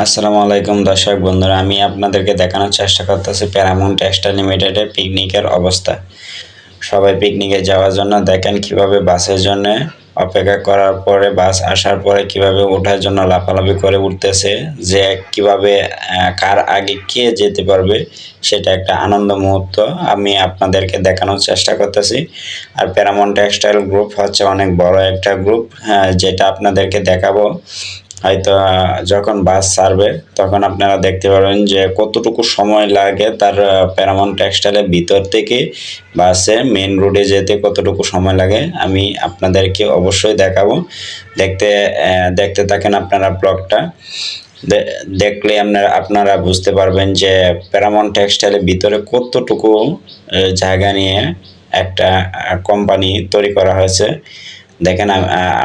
আসসালামু আলাইকুম দর্শক বন্ধুরা, আমি আপনাদেরকে দেখানোর চেষ্টা করতেছি প্যারামাউন্ট টেক্সটাইল লিমিটেডের পিকনিকের অবস্থা। সবাই পিকনিকে যাওয়ার জন্য দেখেন কীভাবে বাসের জন্য অপেক্ষা করার পরে, বাস আসার পরে কীভাবে ওঠার জন্য লাফালাফি করে উঠতেছে, যে কীভাবে কার আগে কে যেতে পারবে, সেটা একটা আনন্দ মুহূর্ত আমি আপনাদেরকে দেখানোর চেষ্টা করতেছি। আর প্যারামাউন্ট টেক্সটাইল গ্রুপ হচ্ছে অনেক বড় একটা গ্রুপ যেটা আপনাদেরকে দেখাবো। হয়তো যখন বাস ছাড়বে, তখন আপনারা দেখতে পারবেন যে কতটুকু সময় লাগে তার প্যারামন টেক্সটাইলের ভিতর থেকে বাসে মেন রোডে যেতে, কতটুকু সময় লাগে আমি আপনাদেরকে অবশ্যই দেখাবো। দেখতে দেখতে থাকেন আপনারা ব্লগটা। দেখলে আপনারা আপনারা বুঝতে পারবেন যে প্যারামন টেক্সটাইলের ভিতরে কতটুকু জায়গা নিয়ে একটা কোম্পানি তৈরি করা হয়েছে। দেখেন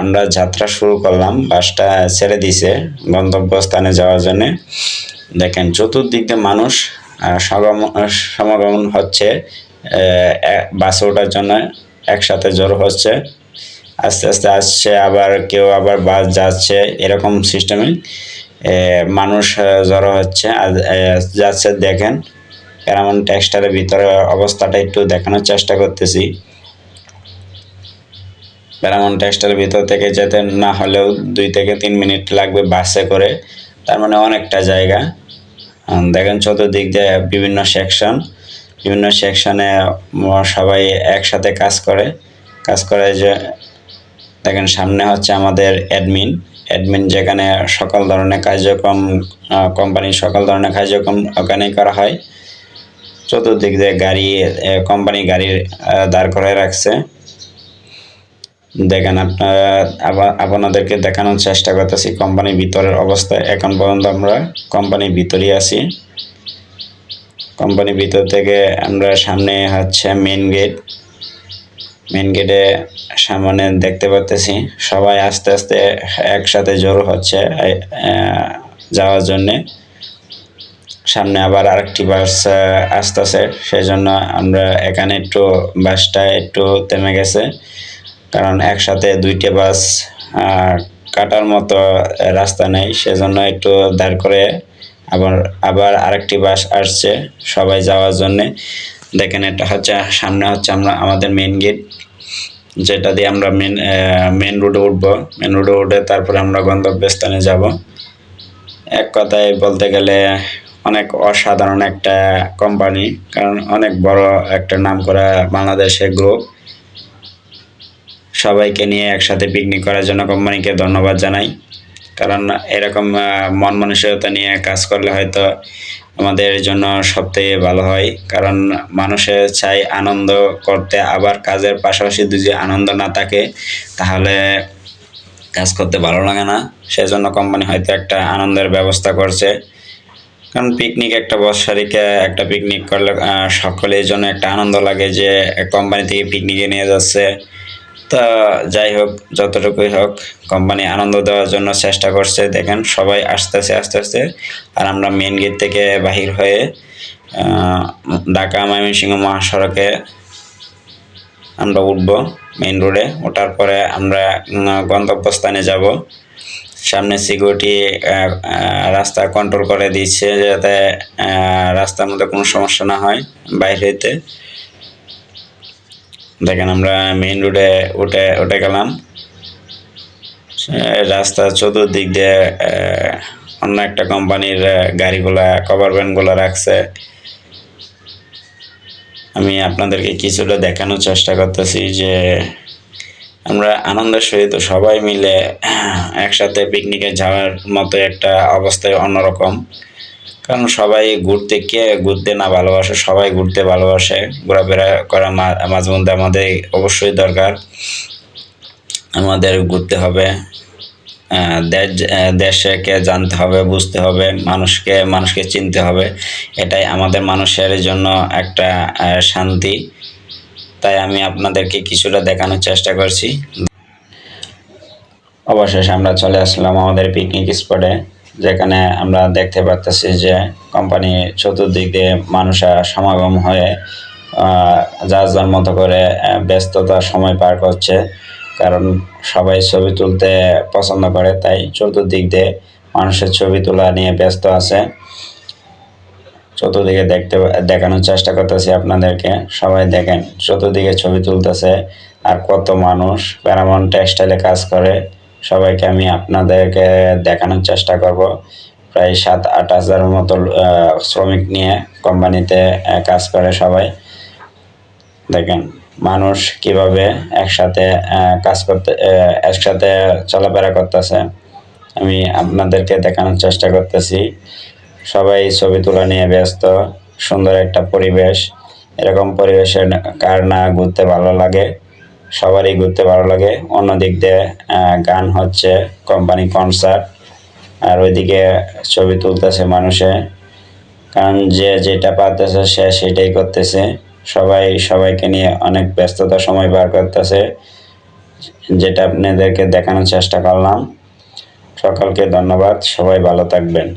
আমরা যাত্রা শুরু করলাম, বাসটা ছেড়ে দিছে গন্তব্যস্থানে যাওয়ার জন্য। দেখেন, চতুর্দিক দিয়ে মানুষ সমাগম সমাগমন হচ্ছে বাসে ওঠার জন্য একসাথে জড়ো হচ্ছে। আস্তে আস্তে আসছে, আবার কেউ আবার বাস যাচ্ছে, এরকম সিস্টেমে মানুষ জড়ো হচ্ছে। যাচ্ছে, দেখেন প্যারামন টেক্সটাইলের ভিতরে অবস্থাটা একটু দেখানোর চেষ্টা করতেছি। প্যারামন টেক্সটাইলের ভিতর থেকে যেতে না হলেও দুই থেকে তিন মিনিট লাগবে বাসে করে। তার মানে অনেকটা জায়গা। দেখেন চতুর্দিক দিয়ে বিভিন্ন সেকশন বিভিন্ন সেকশনে সবাই একসাথে কাজ করে। কাজ করে যে, দেখেন সামনে হচ্ছে আমাদের অ্যাডমিন অ্যাডমিন যেখানে সকল ধরনের কার্যক্রম কোম্পানির সকল ধরনের কার্যক্রম ওখানেই করা হয়। চতুর্দিক দিয়ে গাড়ি কোম্পানি গাড়ির দাঁড় করায় রাখছে। দেখেন, আপনারা আপনাদেরকে দেখানোর চেষ্টা করতেছি কোম্পানির ভিতরের অবস্থা। এখন পর্যন্ত আমরা কোম্পানির ভিতরেই আছি। কোম্পানির ভিতর থেকে আমরা সামনে হচ্ছে মেন গেট মেন গেটে সামনে দেখতে পাচ্তেছি সবাই আস্তে আস্তে একসাথে জড়ো হচ্ছে যাওয়ার জন্যে। সামনে আবার আরেকটি বাস আসতেছে সেই জন্য আমরা এখানে একটু বাসটা একটু থেমে গেছে। কারণ একসাথে দুইটা বাস কাটার মতো রাস্তা নেই, সেজন্য একটু দাঁড় করে আবার আবার আরেকটি বাস আসছে সবাই যাওয়ার জন্যে। দেখেন এটা হচ্ছে, সামনে হচ্ছে আমরা, আমাদের মেন গেট যেটা দিয়ে আমরা মেন মেন রোডে উঠবো। মেন রোডে উঠে তারপরে আমরা গন্তব্যস্থানে যাব। এক কথায় বলতে গেলে অনেক অসাধারণ একটা কোম্পানি কারণ অনেক বড় একটা নাম করা বাংলাদেশের গ্রুপ সবাইকে নিয়ে একসাথে পিকনিক করার জন্য কোম্পানিকে ধন্যবাদ জানাই। কারণ এরকম মন মানসিকতা নিয়ে কাজ করলে হয়তো আমাদের জন্য সবথেকে ভালো হয়। কারণ মানুষের চাই আনন্দ করতে, আবার কাজের পাশাপাশি যদি আনন্দ না থাকে, তাহলে কাজ করতে ভালো লাগে না। সেজন্য কোম্পানি হয়তো একটা আনন্দের ব্যবস্থা করছে। কারণ পিকনিক একটা বৎসরিকে একটা পিকনিক করলে সকলের জন্য একটা আনন্দ লাগে যে কোম্পানি থেকে পিকনিকে নিয়ে যাচ্ছে। তা যাই হোক, যতটুকুই হোক কোম্পানি আনন্দ দেওয়ার জন্য চেষ্টা করছে। দেখেন, সবাই আসতেছে, আস্তে আস্তে। আস্তে আর আমরা মেন গেট থেকে বাহির হয়ে ঢাকা ময়মনসিংহ মহাসড়কে আমরা উঠবো মেন রোডে ওঠার পরে আমরা গন্তব্যস্থানে যাব। সামনে সিকিউরিটি রাস্তা কন্ট্রোল করে দিচ্ছে যাতে রাস্তার মধ্যে কোনো সমস্যা না হয় বাইরে হইতে। দেখেন আমরা মেইন রোডে উঠে উঠে গেলাম। রাস্তা চতুর্দিক দিয়ে অন্য একটা কোম্পানির গাড়িগুলা কভার ভ্যানগুলো রাখছে। আমি আপনাদেরকে কিছুটা দেখানোর চেষ্টা করতেছি যে, আমরা আনন্দের সহিত সবাই মিলে, একসাথে পিকনিকে যাওয়ার মতো একটা অবস্থায় অন্যরকম। কারণ সবাই ঘুরতে কে ঘুরতে না ভালোবাসে, সবাই ঘুরতে ভালোবাসে। ঘোরাফেরা করা মাঝে মধ্যে আমাদের অবশ্যই দরকার। আমাদের ঘুরতে হবে। দেশ দেশকে জানতে হবে, বুঝতে হবে, মানুষকে মানুষকে চিনতে হবে। এটাই আমাদের মানুষের জন্য একটা শান্তি। তাই আমি আপনাদেরকে কিছুটা দেখানোর চেষ্টা করছি। অবশেষে আমরা চলে আসলাম আমাদের পিকনিক স্পটে যেখানে আমরা দেখতে পাচ্তেছি যে কোম্পানি চতুর্দিক দিয়ে মানুষের সমাগম হয়ে যার যার মতো করে আহ, ব্যস্ততার সময় পার করছে। কারণ সবাই ছবি তুলতে পছন্দ করে তাই চতুর্দিক দিয়ে মানুষের ছবি তোলা নিয়ে ব্যস্ত আছে। চতুর্দিকে দেখতে দেখানোর চেষ্টা করতেছি আপনাদেরকে। সবাই দেখেন চতুর্দিকে ছবি তুলতেছে আর কত মানুষ প্যারামন টেক্সটাইলে কাজ করে। সবাইকে আমি আপনাদেরকে দেখানোর চেষ্টা করব। প্রায় সাত, আট হাজার মতো শ্রমিক নিয়ে কোম্পানিতে কাজ করে সবাই। দেখেন, মানুষ কীভাবে একসাথে কাজ করতে একসাথে চলাফেরা করতেছে। আমি আপনাদেরকে দেখানোর চেষ্টা করতেছি। সবাই ছবি তোলা নিয়ে ব্যস্ত, সুন্দর একটা পরিবেশ। এরকম পরিবেশে কার না ঘুরতে ভালো লাগে? সবারই ঘুরতে ভালো লাগে। অন্য দিক দিয়ে গান হচ্ছে কোম্পানি কনসার্ট আর ওইদিকে ছবি তুলতেছে মানুষে। কারণ যে যেটা পারতেছে সে সেটাই করতেছে। সবাই, সবাইকে নিয়ে অনেক ব্যস্ততা সময় পার করতেছে। যেটা আপনাদেরকে দেখানোর চেষ্টা করলাম। সকলকে ধন্যবাদ। সবাই ভালো থাকবেন।